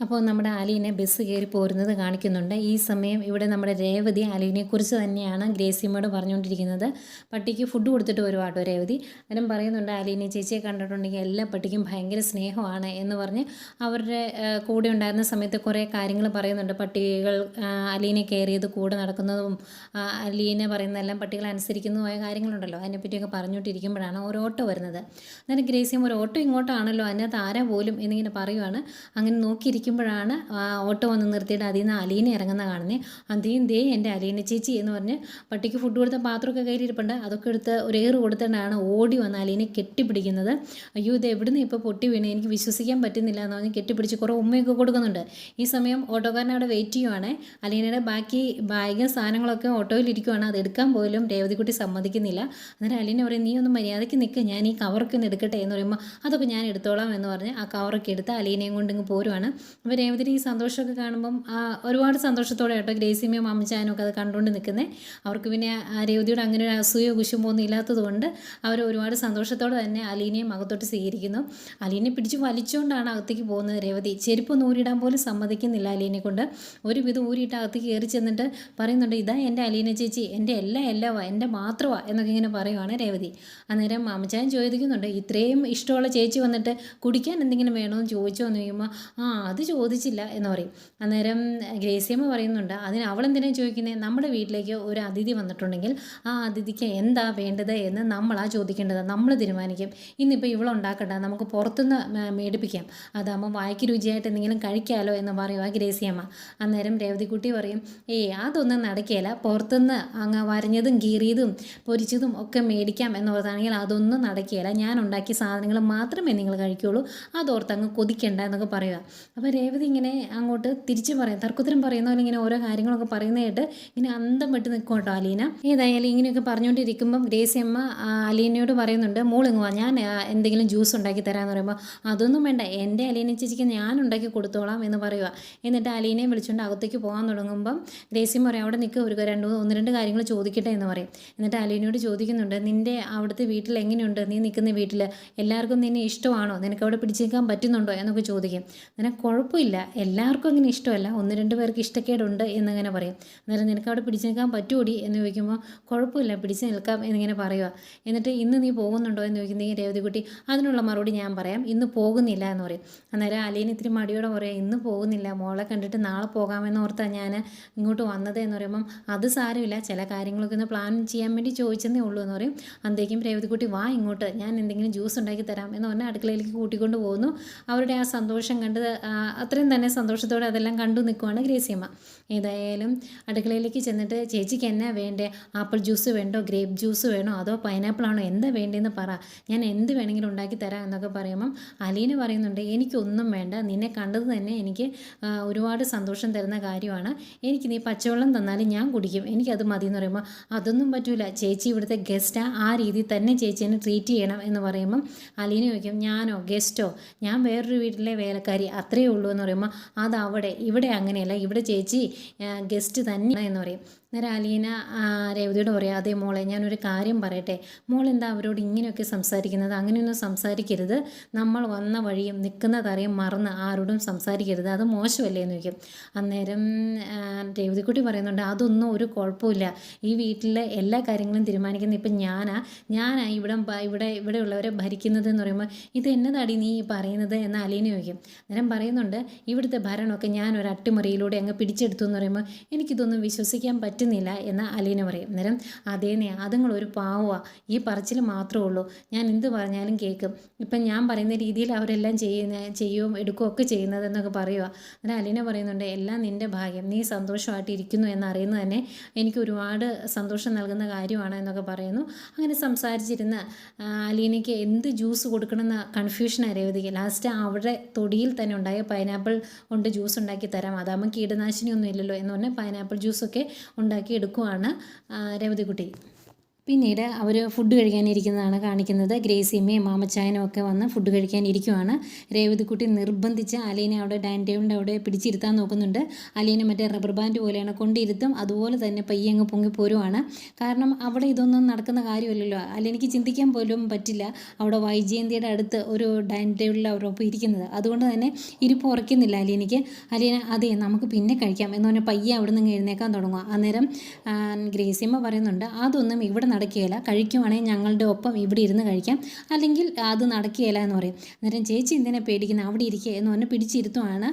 അപ്പോൾ നമ്മുടെ അലീനെ ബസ് കയറി പോരുന്നത് കാണിക്കുന്നുണ്ട്. ഈ സമയം ഇവിടെ നമ്മുടെ രേവതി അലീനെക്കുറിച്ച് തന്നെയാണ് ഗ്രേസിയമ്മയോട് പറഞ്ഞുകൊണ്ടിരിക്കുന്നത്. പട്ടിക്ക് ഫുഡ് കൊടുത്തിട്ട് വരുവാട്ടോ രേവതി. അന്നേരം പറയുന്നുണ്ട് അലീനെ ചേച്ചിയെ കണ്ടിട്ടുണ്ടെങ്കിൽ എല്ലാ പട്ടിക്കും ഭയങ്കര സ്നേഹമാണ് എന്ന് പറഞ്ഞ് അവരുടെ കൂടെ ഉണ്ടായിരുന്ന സമയത്ത് കുറേ കാര്യങ്ങൾ പറയുന്നുണ്ട്. പട്ടികൾ അലീനെ കയറിയത് കൂടെ നടക്കുന്നതും അലീനെ പറയുന്നതെല്ലാം പട്ടികൾ അനുസരിക്കുന്നതുമായ കാര്യങ്ങളുണ്ടല്ലോ. അതിനെപ്പറ്റിയൊക്കെ പറഞ്ഞുകൊണ്ടിരിക്കുമ്പോഴാണ് ഒരു ഓട്ടോ വരുന്നത്. അന്നേരം ഗ്രേസിയം ഒരു ഓട്ടോ ഇങ്ങോട്ടാണല്ലോ അതിനകത്ത് ആരാ പോലും? എന്നിങ്ങനെ പറയുവാണ്. അങ്ങനെ നോക്കിയിരിക്കുമ്പോഴാണ് ആ ഓട്ടോ വന്ന് നിർത്തിയിട്ട് അതിൽ നിന്ന് അലീന ഇറങ്ങുന്ന കാണുന്നത് അതേം ദേ എന്റെ അലീന ചേച്ചി എന്ന് പറഞ്ഞ് പട്ടിക്ക് ഫുഡ് കൊടുത്ത പാത്രമൊക്കെ കയറിയിരിപ്പുണ്ട്. അതൊക്കെ എടുത്ത് ഒരു ഏറ് കൊടുത്തിട്ടാണ് ഓടി വന്ന് അലീനെ കെട്ടിപ്പിടിക്കുന്നത്. അയ്യോ ഇത് എവിടുന്ന് ഇപ്പോൾ പൊട്ടി വീണ്? എനിക്ക് വിശ്വസിക്കാൻ പറ്റുന്നില്ല എന്ന് പറഞ്ഞ് കെട്ടിപ്പിടിച്ച് കുറേ ഉമ്മയൊക്കെ കൊടുക്കുന്നുണ്ട്. ഈ സമയം ഓട്ടോക്കാരൻ അവിടെ വെയിറ്റ് ചെയ്യുവാണ്. അലീനയുടെ ബാക്കി ബാഗും സാധനങ്ങളൊക്കെ ഓട്ടോയിൽ ഇരിക്കുവാണ്. അത് എടുക്കാൻ പോലും രേവതിക്കുട്ടി സമ്മതിക്കുന്നില്ല. അന്നേരം അലീന പറയും നീ ഒന്ന് മര്യാദയ്ക്ക് നിൽക്കുക ഞാൻ ഈ കവറൊക്കെ ഒന്ന് എടുക്കട്ടെ? എന്ന് പറയുമ്പോൾ അതൊക്കെ ഞാൻ എടുത്തോളാം എന്ന് പറഞ്ഞ് ആ കവറൊക്കെ എടുത്ത് അലീനയും കൊണ്ട് ഇങ്ങ് പോരുവാണ്. അപ്പോൾ രേവതിന് ഈ സന്തോഷമൊക്കെ കാണുമ്പം ഒരുപാട് സന്തോഷത്തോടെ കേട്ടോ ഗ്രേസിമയും അമ്മച്ചാനും ഒക്കെ അത് കണ്ടുകൊണ്ട് നിൽക്കുന്നത് അവർക്ക് പിന്നെ രേവതിയുടെ അങ്ങനെ ഒരു അസൂയോ കുശുമ്പോ ഒന്നും ഇല്ലാത്തത് കൊണ്ട് അവർ ഒരുപാട് സന്തോഷത്തോടെ തന്നെ അലീനയും അകത്തോട്ട് സ്വീകരിക്കുന്നു. അലീനെ പിടിച്ച് വലിച്ചുകൊണ്ടാണ് അകത്തേക്ക് പോകുന്നത് രേവതി. ചെരുപ്പ് ഊരിടാൻ പോലും സമ്മതിക്കുന്നില്ല അലീനെ കൊണ്ട്. ഒരുവിധം ഊരിയിട്ട് അകത്തേക്ക് കയറി ചെന്നിട്ട് പറയുന്നുണ്ട് ഇതാ എന്റെ അലീന ചേച്ചി എന്റെ എല്ലാ എല്ലാവാ എന്റെ മാത്രമാ എന്നൊക്കെ ഇങ്ങനെ പറയുവാണ് രേവതി. അന്നേരം മാമച്ചാൻ ചോദിക്കുന്നുണ്ട് ഇത്രയും ഇഷ്ടമുള്ള ചേച്ചി വന്നിട്ട് കുടിക്കാൻ എന്തെങ്കിലും വേണമെന്ന് ചോദിച്ചോ എന്ന് ചോദിക്കുമ്പോൾ ആ അത് ചോദിച്ചില്ല എന്ന് പറയും. അന്നേരം ഗ്രേസിയമ്മ പറയുന്നുണ്ട് അതിന് അവളെന്തിനാ ചോദിക്കുന്നത് നമ്മുടെ വീട്ടിലേക്ക് ഒരു അതിഥി വന്നിട്ടുണ്ടെങ്കിൽ ആ അതിഥിക്ക് എന്താ വേണ്ടത് എന്ന് നമ്മളാ ചോദിക്കേണ്ടത്. നമ്മൾ തീരുമാനിക്കും. ഇന്നിപ്പോൾ ഇവളുണ്ടാക്കണ്ട നമുക്ക് പുറത്തുനിന്ന് മേടിപ്പിക്കാം. അതാകുമ്പോൾ വായിക്ക് രുചിയായിട്ട് എന്തെങ്കിലും കഴിക്കാമല്ലോ എന്ന് പറയും ആ ഗ്രേസിയമ്മ. അന്നേരം രേവതിക്കുട്ടി പറയും ഏയ് അതൊന്നും നടക്കുകയില്ല പുറത്തുനിന്ന് അങ്ങ് വരഞ്ഞതും കീറിയതും പൊരിച്ചതും ഒക്കെ മേടിക്കാം എന്ന് പറഞ്ഞാണെങ്കിൽ അതൊന്നും നടക്കുകയില്ല ഞാൻ ഉണ്ടാക്കിയ സാധനങ്ങൾ മാത്രമേ നിങ്ങൾ കഴിക്കുകയുള്ളൂ അതോർത്ത് അങ്ങ് കൊതിക്കണ്ട എന്നൊക്കെ പറയുക. അപ്പോൾ രേവതി ഇങ്ങനെ അങ്ങോട്ട് തിരിച്ചു പറയും തർക്കുത്തരം പറയുന്ന പോലെ ഇങ്ങനെ ഓരോ കാര്യങ്ങളൊക്കെ പറയുന്നതായിട്ട് ഇങ്ങനെ അന്തം വിട്ട് നിൽക്കും കേട്ടോ അലീന. ഏതായാലും ഇങ്ങനെയൊക്കെ പറഞ്ഞുകൊണ്ടിരിക്കുമ്പം ഗ്രേസി അമ്മ അലീനയോട് പറയുന്നുണ്ട് മോളിങ്ങ് വാ ഞാൻ എന്തെങ്കിലും ജ്യൂസ് ഉണ്ടാക്കി തരാമെന്ന് പറയുമ്പോൾ അതൊന്നും വേണ്ട എന്റെ അലീന ചേച്ചിക്ക് ഞാൻ ഉണ്ടാക്കി കൊടുത്തോളാം എന്ന് പറയുക എന്നിട്ട് അലീനയെ വിളിച്ചുകൊണ്ട് അകത്തേക്ക് പോകാൻ തുടങ്ങുമ്പം ഗ്രേസിയമ്മ പറയും അവിടെ നിൽക്കുക ഒരു രണ്ട് ഒന്ന് രണ്ട് കാര്യങ്ങൾ ചോദിക്കട്ടെ എന്ന് പറയും. എന്നിട്ട് അലീനയോട് ചോദിക്കുന്നുണ്ട് നിന്റെ അവിടുത്തെ വീട്ടിൽ എങ്ങനെയുണ്ട്? നീ നിൽക്കുന്ന വീട്ടിൽ എല്ലാവർക്കും നിന്നെ ഇഷ്ടമാണോ? നിനക്ക് അവിടെ പിടിച്ചേക്കാൻ പറ്റുന്നുണ്ടോ? എന്നൊക്കെ ചോദിക്കും. നിനക്ക് കുഴപ്പമില്ല. എല്ലാവർക്കും അങ്ങനെ ഇഷ്ടമല്ല. ഒന്ന് രണ്ട് പേർക്ക് ഇഷ്ടക്കേടുണ്ട് എന്നങ്ങനെ പറയും. അന്നേരം നിനക്ക് അവിടെ പിടിച്ചു നിൽക്കാൻ പറ്റുമോടി എന്ന് ചോദിക്കുമ്പോൾ കുഴപ്പമില്ല പിടിച്ചു നിൽക്കാം എന്നിങ്ങനെ പറയുക എന്നിട്ട് ഇന്ന് നീ പോകുന്നുണ്ടോ എന്ന് ചോദിക്കുന്നത് രേവതിക്കുട്ടി അതിനുള്ള മറുപടി ഞാൻ പറയാം. ഇന്ന് പോകുന്നില്ല എന്ന് പറയും. അന്നേരം അലീന ഇത്തിരി മടിയോടെ പറയാം ഇന്ന് പോകുന്നില്ല. മോളെ കണ്ടിട്ട് നാളെ പോകാമെന്ന് ഓർത്താണ് ഞാൻ ഇങ്ങോട്ട് വന്നത് എന്ന് പറയുമ്പം അത് സാരമില്ല. ചില കാര്യങ്ങളൊക്കെ ഒന്ന് പ്ലാൻ ചെയ്യാൻ വേണ്ടി ചോദിച്ചെന്നേ ഉള്ളൂ എന്ന് പറയും. അന്തേക്കും രേവതിക്കുട്ടി വാ ഇങ്ങോട്ട്. ഞാൻ എന്തെങ്കിലും ജ്യൂസ് ഉണ്ടാക്കി തരാം. എന്ന് പറഞ്ഞാൽ അടുക്കളയിലേക്ക് കൂട്ടിക്കൊണ്ട് പോകുന്നു. അവരുടെ ആ സന്തോഷം കണ്ട് അത്രയും തന്നെ സന്തോഷത്തോടെ അതെല്ലാം കണ്ടു നിൽക്കുവാണ് ഗ്രേസിയമ്മ. ഏതായാലും അടുക്കളയിലേക്ക് ചെന്നിട്ട് ചേച്ചിക്ക് എന്നാ വേണ്ടേ? ആപ്പിൾ ജ്യൂസ് വേണ്ടോ? ഗ്രേപ്പ് ജ്യൂസ് വേണോ? അതോ പൈനാപ്പിൾ ആണോ? എന്താ വേണ്ടതെന്ന് പറ. ഞാൻ എന്ത് വേണമെങ്കിലും ഉണ്ടാക്കി തരാം എന്നൊക്കെ പറയുമ്പം അലീന പറയുന്നുണ്ട് എനിക്കൊന്നും വേണ്ട. നിന്നെ കണ്ടത് തന്നെ എനിക്ക് ഒരുപാട് സന്തോഷം തരുന്ന കാര്യമാണ്. എനിക്ക് നീ പച്ചവെള്ളം തന്നാലും ഞാൻ കുടിക്കും. എനിക്കത് മതി എന്ന് പറയുമ്പോൾ അതൊന്നും പറ്റൂല. ചേച്ചി ഇവിടുത്തെ ഗസ്റ്റാ. ആ രീതിയിൽ തന്നെ ചേച്ചീനെ ട്രീറ്റ് ചെയ്യണം എന്ന് പറയുമ്പം അലീന ചോദിക്കും ഞാനോ? ഗസ്റ്റോ? ഞാൻ വേറൊരു വീട്ടിലെ വേലക്കാരി. അത്രയേ ഉള്ളൂ എന്ന് പറയുമ്പോൾ അതവിടെ ഇവിടെ അങ്ങനെയല്ല. ഇവിടെ ചേച്ചി ഗസ്റ്റ് തന്നെ എന്ന് പറയും. അന്നേരം അലീന രേവതിയോട് പറയാം അതേ മോളെ ഞാനൊരു കാര്യം പറയട്ടെ. മോൾ എന്താ അവരോട് ഇങ്ങനെയൊക്കെ സംസാരിക്കുന്നത്? അങ്ങനെയൊന്നും സംസാരിക്കരുത്. നമ്മൾ വന്ന വഴിയും നിൽക്കുന്ന തറയും മറന്ന് ആരോടും സംസാരിക്കരുത്. അത് മോശമല്ലേ? എന്ന് ചോദിക്കും. അന്നേരം രേവതിക്കുട്ടി പറയുന്നുണ്ട് അതൊന്നും ഒരു കുഴപ്പമില്ല. ഈ വീട്ടിലെ എല്ലാ കാര്യങ്ങളും തീരുമാനിക്കുന്ന ഇപ്പം ഞാനാ. ഞാനാ ഇവിടെ ഇവിടെ ഇവിടെയുള്ളവരെ ഭരിക്കുന്നത് എന്ന് പറയുമ്പോൾ ഇത് എന്നതാടി നീ പറയുന്നത്? എന്ന് അലീന ചോദിക്കും. അന്നേരം പറയുന്നുണ്ട് ഇവിടുത്തെ ഭരണമൊക്കെ ഞാൻ ഒരു അട്ടിമറിയിലൂടെ അങ്ങ് പിടിച്ചെടുത്തു എന്ന് പറയുമ്പോൾ എനിക്കിതൊന്നും വിശ്വസിക്കാൻ പറ്റുന്നില്ല എന്ന് അലീന പറയും. അന്നേരം അതേനെ അതുങ്ങൾ ഒരു പാവമാണ് ഈ പറച്ചിൽ മാത്രമേ ഉള്ളൂ. ഞാൻ എന്ത് പറഞ്ഞാലും കേൾക്കും. ഇപ്പം ഞാൻ പറയുന്ന രീതിയിൽ അവരെല്ലാം ചെയ്യുന്ന ചെയ്യുകയും എടുക്കുകയും ഒക്കെ ചെയ്യുന്നത് എന്നൊക്കെ പറയുക അന്നേരം അലീന പറയുന്നുണ്ട് എല്ലാം നിന്റെ ഭാഗ്യം. നീ സന്തോഷമായിട്ട് ഇരിക്കുന്നു എന്നറിയുന്നത് തന്നെ എനിക്ക് ഒരുപാട് സന്തോഷം നൽകുന്ന കാര്യമാണ് എന്നൊക്കെ പറയുന്നു. അങ്ങനെ സംസാരിച്ചിരുന്ന അലീനയ്ക്ക് എന്ത് ജ്യൂസ് കൊടുക്കണമെന്ന കൺഫ്യൂഷൻ രേവതിക്ക്. ലാസ്റ്റ് അവിടെ തൊടിയിൽ തന്നെ ഉണ്ടായ പൈനാപ്പിൾ കൊണ്ട് ജ്യൂസ് ഉണ്ടാക്കി തരാം. അതാകുമ്പോൾ കീടനാശിനി ഒന്നും ഇല്ലല്ലോ എന്ന് പറഞ്ഞാൽ പൈനാപ്പിൾ ജ്യൂസൊക്കെ ഉണ്ടാക്കി എടുക്കുവാണ് ആ, രേവതിക്കുട്ടി. പിന്നീട് അവർ ഫുഡ് കഴിക്കാനിരിക്കുന്നതാണ് കാണിക്കുന്നത്. ഗ്രേസിയമ്മയും മാമച്ചായനും ഒക്കെ വന്ന് ഫുഡ് കഴിക്കാനിരിക്കുവാണ്. രേവതിക്കുട്ടി നിർബന്ധിച്ച് അലീനെ അവിടെ ഡൈനിങ് ടേബിളിന്റെ അവിടെ പിടിച്ചിരുത്താൻ നോക്കുന്നുണ്ട്. അലീനെ മറ്റേ റബ്ബർ ബാൻഡ് പോലെയാണ് കൊണ്ടിരുത്തും. അതുപോലെ തന്നെ പയ്യങ്ങ് പൊങ്ങിപ്പോരുവാണ് പൊങ്ങി പോരുവാണ്. കാരണം അവിടെ ഇതൊന്നും നടക്കുന്ന കാര്യമല്ലല്ലോ. അലീനിക്ക് ചിന്തിക്കാൻ പോലും പറ്റില്ല. അവിടെ വൈജയന്തിയുടെ അടുത്ത് ഒരു ഡൈനിങ് ടേബിളിൽ അവരൊപ്പം ഇരിക്കുന്നത്. അതുകൊണ്ട് തന്നെ ഇരിപ്പ് ഉറക്കുന്നില്ല അലീനയ്ക്ക്. അലീന അതെ നമുക്ക് പിന്നെ കഴിക്കാം. എന്ന് പറഞ്ഞാൽ പയ്യെ അവിടെ നിന്ന് എഴുന്നേക്കാൻ തുടങ്ങുക അന്നേരം ഗ്രേസിയമ്മ പറയുന്നുണ്ട് അതൊന്നും ഇവിടെ നടക്കുകയില്ല. കഴിക്കുവാണെങ്കിൽ ഞങ്ങളുടെ ഒപ്പം ഇവിടെ ഇരുന്ന് കഴിക്കാം. അല്ലെങ്കിൽ അത് നടക്കുകയില്ല എന്ന് പറയും. അന്നേരം ചേച്ചി എന്തിനാ പേടിക്കുന്നത് അവിടെ ഇരിക്കുക എന്ന് പറഞ്ഞ് പിടിച്ചിരുത്തുവാണ്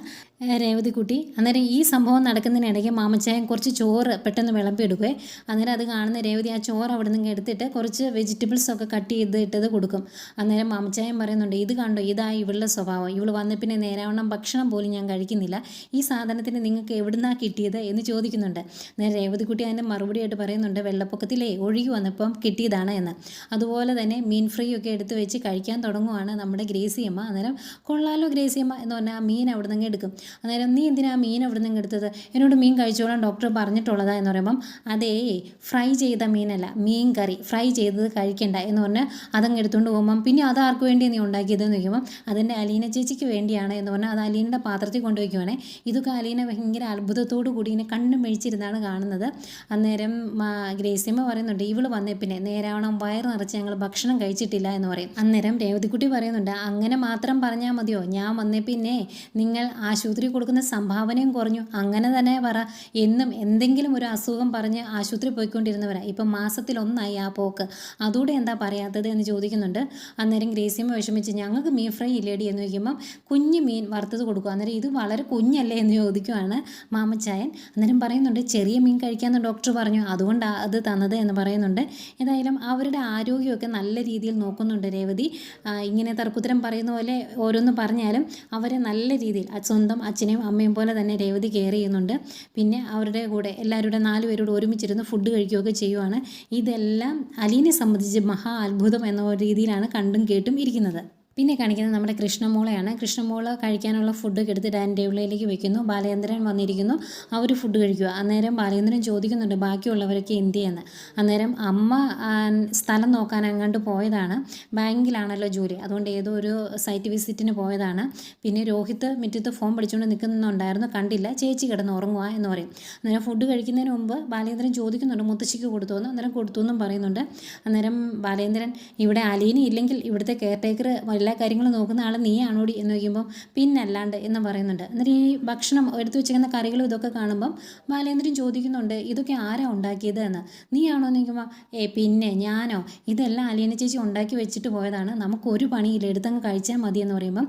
രേവതിക്കുട്ടി അന്നേരം ഈ സംഭവം നടക്കുന്നതിനിടയ്ക്ക് മാമച്ചായൻ കുറച്ച് ചോറ് പെട്ടെന്ന് വിളമ്പെടുക്കുകയെ അന്നേരം അത് കാണുന്ന രേവതി ആ ചോറ് അവിടെ നിന്ന് എടുത്തിട്ട് കുറച്ച് വെജിറ്റബിൾസ് ഒക്കെ കട്ട് ചെയ്ത് ഇട്ടത് കൊടുക്കും. അന്നേരം മാമച്ചായൻ പറയുന്നുണ്ട് ഇത് കണ്ടോ ഇതാ ഇവളുടെ സ്വഭാവം. ഇവൾ വന്ന പിന്നെ നേരാവണ്ണം ഭക്ഷണം പോലും ഞാൻ കഴിക്കുന്നില്ല. ഈ സാധനത്തിന് നിങ്ങൾക്ക് എവിടുന്നാണ് കിട്ടിയത്? എന്ന് ചോദിക്കുന്നുണ്ട്. അന്നേരം രേവതിക്കുട്ടി അതിന്റെ മറുപടിയായിട്ട് പറയുന്നുണ്ട് വെള്ളപ്പൊക്കത്തിലേ ഒഴുകി വന്നപ്പം കിട്ടിയതാണ് എന്ന്. അതുപോലെ തന്നെ മീൻ ഫ്രൈ ഒക്കെ എടുത്ത് വെച്ച് കഴിക്കാൻ തുടങ്ങുവാണ് നമ്മുടെ ഗ്രേസിയമ്മ. അന്നേരം കൊള്ളാലോ ഗ്രേസിയമ്മ എന്ന് പറഞ്ഞാൽ ആ മീൻ അവിടെ നിന്ന് എടുക്കും. അന്നേരം നീ എന്തിനാ മീൻ അവിടെ നിന്ന് എടുത്തത്? എന്നോട് മീൻ കഴിച്ചോളാൻ ഡോക്ടർ പറഞ്ഞിട്ടുള്ളതാ എന്ന് പറയുമ്പം അതേ ഫ്രൈ ചെയ്ത മീനല്ല മീൻ കറി. ഫ്രൈ ചെയ്തത് കഴിക്കണ്ട എന്ന് പറഞ്ഞാൽ അതങ്ങ് എടുത്തുകൊണ്ട് പോകുമ്പം പിന്നെ അത് ആർക്ക് വേണ്ടി നീ ഉണ്ടാക്കിയതെന്ന് ചോദിക്കുമ്പം അതിന്റെ അലീന ചേച്ചിക്ക് വേണ്ടിയാണ് എന്ന് പറഞ്ഞാൽ അത് അലീനയുടെ പാത്രത്തിൽ കൊണ്ടുവയ്ക്കുവാണേ ഇതൊക്കെ അലീന ഭയങ്കര അത്ഭുതത്തോടു കൂടി ഇങ്ങനെ കണ്ണും മെഴിച്ചിരുന്നാണ് കാണുന്നത്. അന്നേരം ഗ്രേസിയമ്മ പറയുന്നുണ്ട് ഇവൾ വന്നേ പിന്നെ നേരാവണ്ണം വയർ നിറച്ച് ഞങ്ങൾ ഭക്ഷണം കഴിച്ചിട്ടില്ല എന്ന് പറയും. അന്നേരം രേവതിക്കുട്ടി പറയുന്നുണ്ട് അങ്ങനെ മാത്രം പറഞ്ഞാൽ മതിയോ? ഞാൻ വന്നേ പിന്നെ നിങ്ങൾ ആശുപത്രി കൊടുക്കുന്ന സംഭാവനയും കുറഞ്ഞു. അങ്ങനെ തന്നെ പറ എന്നും എന്തെങ്കിലും ഒരു അസുഖം പറഞ്ഞ് ആശുപത്രി പോയിക്കൊണ്ടിരുന്നവരാ. ഇപ്പം മാസത്തിലൊന്നായി ആ പോക്ക്. അതുകൂടെ എന്താ പറയാത്തത് എന്ന് ചോദിക്കുന്നുണ്ട്. അന്നേരം ഗ്രേസിയമ്മ വിഷമിച്ച് ഞങ്ങൾക്ക് മീൻ ഫ്രൈ ഇല്ലേടി? എന്ന് ചോദിക്കുമ്പം കുഞ്ഞ് മീൻ വറുത്തത് കൊടുക്കും അന്നേരം ഇത് വളരെ കുഞ്ഞല്ലേ? എന്ന് ചോദിക്കുവാണ് മാമച്ചായൻ. അന്നേരം പറയുന്നുണ്ട് ചെറിയ മീൻ കഴിക്കാമെന്ന് ഡോക്ടർ പറഞ്ഞു. അതുകൊണ്ടാണ് അത് തന്നത് എന്ന് പറയുന്നുണ്ട്. ഏതായാലും അവരുടെ ആരോഗ്യമൊക്കെ നല്ല രീതിയിൽ നോക്കുന്നുണ്ട് രേവതി. ഇങ്ങനെ തർക്കുത്തരം പറയുന്ന പോലെ ഓരോന്ന് പറഞ്ഞാലും അവരെ നല്ല രീതിയിൽ സ്വന്തം അച്ഛനെയും അമ്മയും പോലെ തന്നെ രേവതി കെയർ ചെയ്യുന്നുണ്ട്. പിന്നെ അവരുടെ കൂടെ എല്ലാവരുടെ നാല് പേരോട് ഒരുമിച്ചിരുന്ന് ഫുഡ് കഴിക്കുകയൊക്കെ ചെയ്യുവാണ്. ഇതെല്ലാം അലീനെ സംബന്ധിച്ച് മഹാ അത്ഭുതം എന്ന രീതിയിലാണ് കണ്ടും കേട്ടും ഇരിക്കുന്നത്. പിന്നെ കാണിക്കുന്നത് നമ്മുടെ കൃഷ്ണമോളെയാണ്. കൃഷ്ണമോൾ കഴിക്കാനുള്ള ഫുഡ് എടുത്ത് ഡൈനിങ് ടേബിളിലേക്ക് വെക്കുന്നു. ബാലേന്ദ്രൻ വന്നിരിക്കുന്നു. അവർ ഫുഡ് കഴിക്കുക. അന്നേരം ബാലേന്ദ്രൻ ചോദിക്കുന്നുണ്ട് ബാക്കിയുള്ളവരൊക്കെ എന്ത് ചെയ്യുന്നത് അന്നേരം അമ്മ സ്ഥലം നോക്കാൻ അങ്ങോട്ട് പോയതാണ്. ബാങ്കിലാണല്ലോ ജോലി. അതുകൊണ്ട് ഏതോ ഒരു സൈറ്റ് വിസിറ്റിന് പോയതാണ്. പിന്നെ രോഹിത്ത് മുറ്റത്ത് ഫോൺ പിടിച്ചുകൊണ്ട് നിൽക്കുന്നുണ്ടായിരുന്നു. കണ്ടില്ല. ചേച്ചി കിടന്ന് ഉറങ്ങുക എന്ന് പറയും. അന്നേരം ഫുഡ് കഴിക്കുന്നതിന് മുമ്പ് ബാലേന്ദ്രൻ ചോദിക്കുന്നുണ്ട് മുത്തശ്ശിക്ക് കൊടുത്തു? എന്ന്. അന്നേരം കൊടുത്തു എന്നും പറയുന്നുണ്ട്. അന്നേരം ബാലേന്ദ്രൻ ഇവിടെ അലീനി ഇല്ലെങ്കിൽ ഇവിടുത്തെ കെയർ ടേക്കർ എല്ലാ കാര്യങ്ങളും നോക്കുന്ന ആൾ നീയാണോടി എന്ന് ചോദിക്കുമ്പോൾ പിന്നല്ലാണ്ട് എന്ന് പറയുന്നുണ്ട്. എന്നിട്ട് ഈ ഭക്ഷണം എടുത്തു വെച്ചിരിക്കുന്ന കറികളും ഇതൊക്കെ കാണുമ്പം ബാലേന്ദ്രൻ ചോദിക്കുന്നുണ്ട് ഇതൊക്കെ ആരാ ഉണ്ടാക്കിയത് എന്ന്? നീയാണോ? എന്ന് ചോദിക്കുമ്പോൾ ഏ പിന്നെ ഞാനോ? ഇതെല്ലാം അലിയന ചേച്ചി ഉണ്ടാക്കി വെച്ചിട്ട് പോയതാണ്. നമുക്കൊരു പണിയില്ല എടുത്തങ്ങ് കഴിച്ചാൽ മതി എന്ന് പറയുമ്പം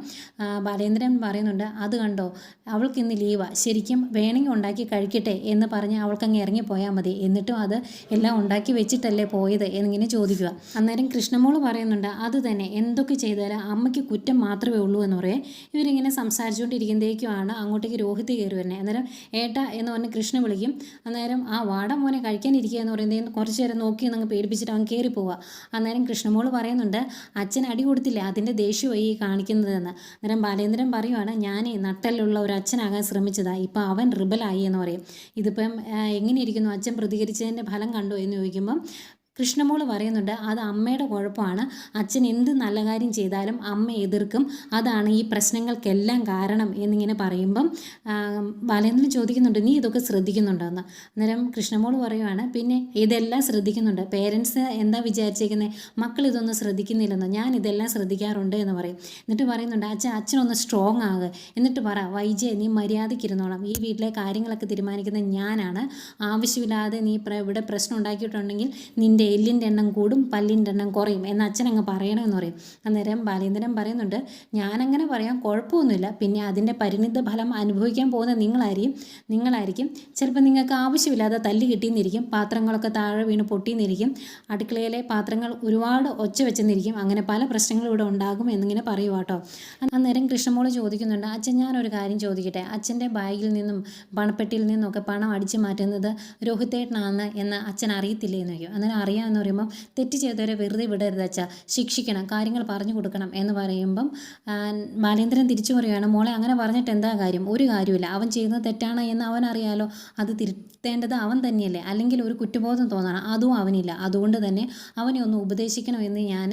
ബാലേന്ദ്രൻ പറയുന്നുണ്ട് അത് കണ്ടോ? അവൾക്ക് ഇന്ന് ലീവാ. ശരിക്കും വേണമെങ്കിൽ ഉണ്ടാക്കി കഴിക്കട്ടെ എന്ന് പറഞ്ഞ് അവൾക്കങ്ങ് ഇറങ്ങിപ്പോയാൽ മതി. എന്നിട്ടും അത് എല്ലാം ഉണ്ടാക്കി വെച്ചിട്ടല്ലേ പോയത് എന്നിങ്ങനെ ചോദിക്കുക. അന്നേരം കൃഷ്ണമോൾ പറയുന്നുണ്ട് അത് തന്നെ. എന്തൊക്കെ ചെയ്താലും അമ്മയ്ക്ക് കുറ്റം മാത്രമേ ഉള്ളൂ എന്ന് പറയേ. ഇവരിങ്ങനെ സംസാരിച്ചുകൊണ്ടിരിക്കുമ്പോഴേക്കുമാണ് അങ്ങോട്ടേക്ക് രോഹിത് കയറി വരുന്നത്. അന്നേരം ഏട്ട എന്ന് പറഞ്ഞ് കൃഷ്ണ വിളിക്കും. അന്നേരം ആ വാട മോനെ കഴിക്കാനിരിക്കുക എന്ന് പറയുന്നത് കുറച്ച് നേരം നോക്കി അങ്ങ് പേടിപ്പിച്ചിട്ട് അവൻ കയറി പോവുക അന്നേരം കൃഷ്ണമോൾ പറയുന്നുണ്ട് അച്ഛൻ അടി കൊടുത്തില്ല അതിന്റെ ദേഷ്യമായി കാണിക്കുന്നതെന്ന്. അന്നേരം ബാലേന്ദ്രൻ പറയുവാണ് ഞാൻ നട്ടലുള്ള ഒരു അച്ഛനാകാൻ ശ്രമിച്ചതാ ഇപ്പം അവൻ റിബലായി എന്ന് പറയും. ഇതിപ്പം എങ്ങനെയിരിക്കുന്നു? അച്ഛൻ പ്രതികരിച്ചതിന്റെ ഫലം കണ്ടോ? എന്ന് ചോദിക്കുമ്പം കൃഷ്ണമോൾ പറയുന്നുണ്ട് അത് അമ്മയുടെ കുഴപ്പമാണ്. അച്ഛൻ എന്ത് നല്ല കാര്യം ചെയ്താലും അമ്മ എതിർക്കും. അതാണ് ഈ പ്രശ്നങ്ങൾക്കെല്ലാം കാരണം എന്നിങ്ങനെ പറയുമ്പം ബാലേന്ദ്രൻ ചോദിക്കുന്നുണ്ട് നീ ഇതൊക്കെ ശ്രദ്ധിക്കുന്നുണ്ടോ എന്ന് അന്നേരം കൃഷ്ണമോൾ പറയുവാണ് പിന്നെ ഇതെല്ലാം ശ്രദ്ധിക്കുന്നുണ്ട്. പേരൻസ് എന്താ വിചാരിച്ചേക്കുന്നത് മക്കൾ ഇതൊന്നും ശ്രദ്ധിക്കുന്നില്ലെന്നോ? ഞാൻ ഇതെല്ലാം ശ്രദ്ധിക്കാറുണ്ട് എന്ന് പറയും. എന്നിട്ട് പറയുന്നുണ്ട് അച്ഛൻ അച്ഛനൊന്ന് സ്ട്രോങ് ആകുക എന്നിട്ട് പറ വൈജയ നീ മര്യാദയ്ക്കിരുന്നോളാം. ഈ വീട്ടിലെ കാര്യങ്ങളൊക്കെ തീരുമാനിക്കുന്നത് ഞാനാണ്. ആവശ്യമില്ലാതെ നീ ഇവിടെ പ്രശ്നം ഉണ്ടാക്കിയിട്ടുണ്ടെങ്കിൽ നിന്റെ എല്ലിന്റെ എണ്ണം കൂടും പല്ലിന്റെ എണ്ണം കുറയും എന്ന് അച്ഛൻ അങ്ങ് പറയണമെന്ന് പറയും. അന്നേരം ബാലേന്ദ്രൻ പറയുന്നുണ്ട് ഞാനങ്ങനെ പറയാം കുഴപ്പമൊന്നുമില്ല. പിന്നെ അതിന്റെ പരിണിത ഫലം അനുഭവിക്കാൻ പോകുന്ന നിങ്ങളായിരിക്കും. നിങ്ങളായിരിക്കും. ചിലപ്പോൾ നിങ്ങൾക്ക് ആവശ്യമില്ലാതെ തല്ല് കിട്ടിയെന്നിരിക്കും. പാത്രങ്ങളൊക്കെ താഴെ വീണ് പൊട്ടിയെന്നിരിക്കും. അടുക്കളയിലെ പാത്രങ്ങൾ ഒരുപാട് ഒച്ച വെച്ചെന്നിരിക്കും. അങ്ങനെ പല പ്രശ്നങ്ങളും ഇവിടെ ഉണ്ടാകും എന്നിങ്ങനെ പറയുക കേട്ടോ അന്നേരം കൃഷ്ണമോൾ ചോദിക്കുന്നുണ്ട് അച്ഛൻ ഞാനൊരു കാര്യം ചോദിക്കട്ടെ. അച്ഛന്റെ ബാഗിൽ നിന്നും പണപ്പെട്ടിയിൽ നിന്നൊക്കെ പണം അടിച്ചു മാറ്റുന്നത് രോഹിതേട്ടനാണ് എന്ന് അച്ഛൻ അറിയത്തില്ലേ? എന്ന് ചോദിക്കും. അന്നേരം അറിയാമെന്ന് പറയുമ്പം തെറ്റ് ചെയ്തവരെ വെറുതെ വിടരുത് അച്ഛാ. ശിക്ഷിക്കണം കാര്യങ്ങൾ പറഞ്ഞു കൊടുക്കണം എന്ന് പറയുമ്പം മാലേന്ദ്രൻ തിരിച്ചു പറയുകയാണ് മോളെ അങ്ങനെ പറഞ്ഞിട്ട് എന്താ കാര്യം? ഒരു കാര്യമില്ല അവൻ ചെയ്യുന്നത് തെറ്റാണ് എന്ന് അവൻ അറിയാലോ. അത് തിരുത്തേണ്ടത് അവൻ തന്നെയല്ലേ. അല്ലെങ്കിൽ ഒരു കുറ്റബോധം തോന്നണം. അതും അവനില്ല. അതുകൊണ്ട് തന്നെ അവനെ ഒന്ന് ഉപദേശിക്കണമെന്ന് ഞാൻ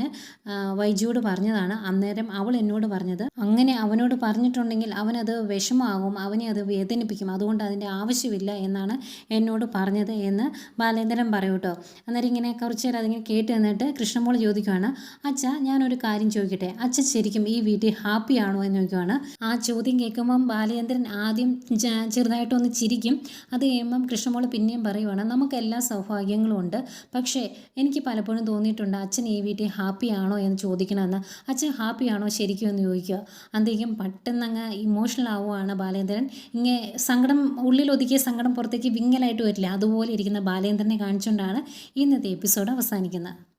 വൈജിയോട് പറഞ്ഞതാണ്. അന്നേരം അവൾ എന്നോട് പറഞ്ഞത് അങ്ങനെ അവനോട് പറഞ്ഞിട്ടുണ്ടെങ്കിൽ അവനത് വിഷമമാകും അവനെ അത് വേദനിപ്പിക്കും. അതുകൊണ്ട് അതിന്റെ ആവശ്യമില്ല എന്നാണ് എന്നോട് പറഞ്ഞത് എന്ന് ബാലേന്ദ്രൻ പറയൂട്ടോ. അന്നേരം ഇങ്ങനെ കുറച്ച് നേരം അതിങ്ങനെ കേട്ട് നിന്നിട്ട് കൃഷ്ണമോൾ ചോദിക്കുവാണ് അച്ഛ ഞാനൊരു കാര്യം ചോദിക്കട്ടെ? അച്ഛൻ ശരിക്കും ഈ വീട്ടിൽ ഹാപ്പി ആണോ? എന്ന് ചോദിക്കുവാണ്. ആ ചോദ്യം കേൾക്കുമ്പം ബാലചന്ദ്രൻ ആദ്യം ചെറുതായിട്ടൊന്ന് ചിരിക്കും. അത് കഴിയുമ്പം കൃഷ്ണമോൾ പിന്നെയും പറയുവാണ് നമുക്ക് എല്ലാ സൗഭാഗ്യങ്ങളും ഉണ്ട്. പക്ഷേ എനിക്ക് പലപ്പോഴും തോന്നിയിട്ടുണ്ട് അച്ഛൻ ഈ വീട്ടിൽ ഹാപ്പി ആണോ എന്ന് ചോദിക്കണമെന്ന്. അച്ഛൻ ഹാപ്പി ആണോ ശരിക്കും എന്ന് ചോദിക്കുക. അന്തേക്കും പെട്ടെന്ന് അങ്ങ് ഇമോഷണൽ ആവുകയാണ് ബാലേന്ദ്രൻ ഇങ്ങനെ സങ്കടം ഉള്ളിൽ ഒതുക്കിയ സങ്കടം പുറത്തേക്ക് വിങ്ങലായിട്ട് വരില്ല. അതുപോലെ ഇരിക്കുന്ന ബാലേന്ദ്രനെ കാണിച്ചുകൊണ്ടാണ് ഇന്നത്തെ എപ്പിസോഡ് അവസാനിക്കുന്നത്